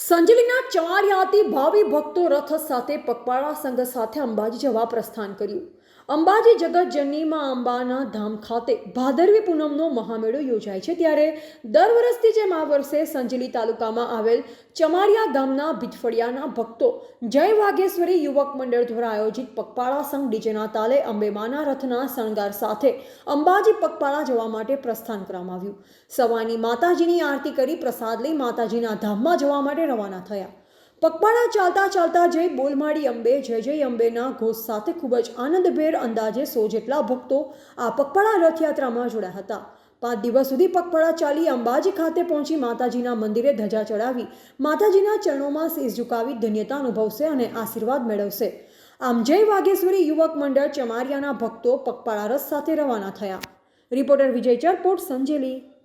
સંજલીના ચવારિયાથી ભાવિ ભક્તો રથ સાથે પગપાળા સંઘ સાથે અંબાજી જવા પ્રસ્થાન કર્યું. અંબાજી જગતજનનીમાં અંબાના ધામ ખાતે ભાદરવી પૂનમનો મહામેળો યોજાય છે ત્યારે દર વર્ષથી જેમ આ વર્ષે સંજલી તાલુકામાં આવેલ ચમારિયા ગામના ભીતફળિયાના ભક્તો જય વાઘેશ્વરી યુવક મંડળ દ્વારા આયોજિત પગપાળા સંઘ ડીજેના તાલે અંબેમાના રથના શણગાર સાથે અંબાજી પગપાળા જવા માટે પ્રસ્થાન કરવામાં આવ્યું. સવારની માતાજીની આરતી કરી પ્રસાદ લઈ માતાજીના ધામમાં જવા માટે રવાના થયા. પગપાળા ચાલતા ચાલતા જય બોલમાળી અંબે, જય જય અંબેના ઘોષ સાથે ખૂબ જ આનંદભેર અંદાજે સો જેટલા ભક્તો આ પગપાળા રથયાત્રામાં જોડાયા હતા. પાંચ દિવસ સુધી પગપાળા ચાલી અંબાજી ખાતે પહોંચી માતાજીના મંદિરે ધજા ચડાવી માતાજીના ચરણોમાં શીશ ઝુકાવી ધન્યતા અનુભવશે અને આશીર્વાદ મેળવશે. આમ જય વાઘેશ્વરી યુવક મંડળ ચમારિયાના ભક્તો પગપાળા રસ સાથે રવાના થયા. રિપોર્ટર વિજય ચરપોટ, સંજેલી.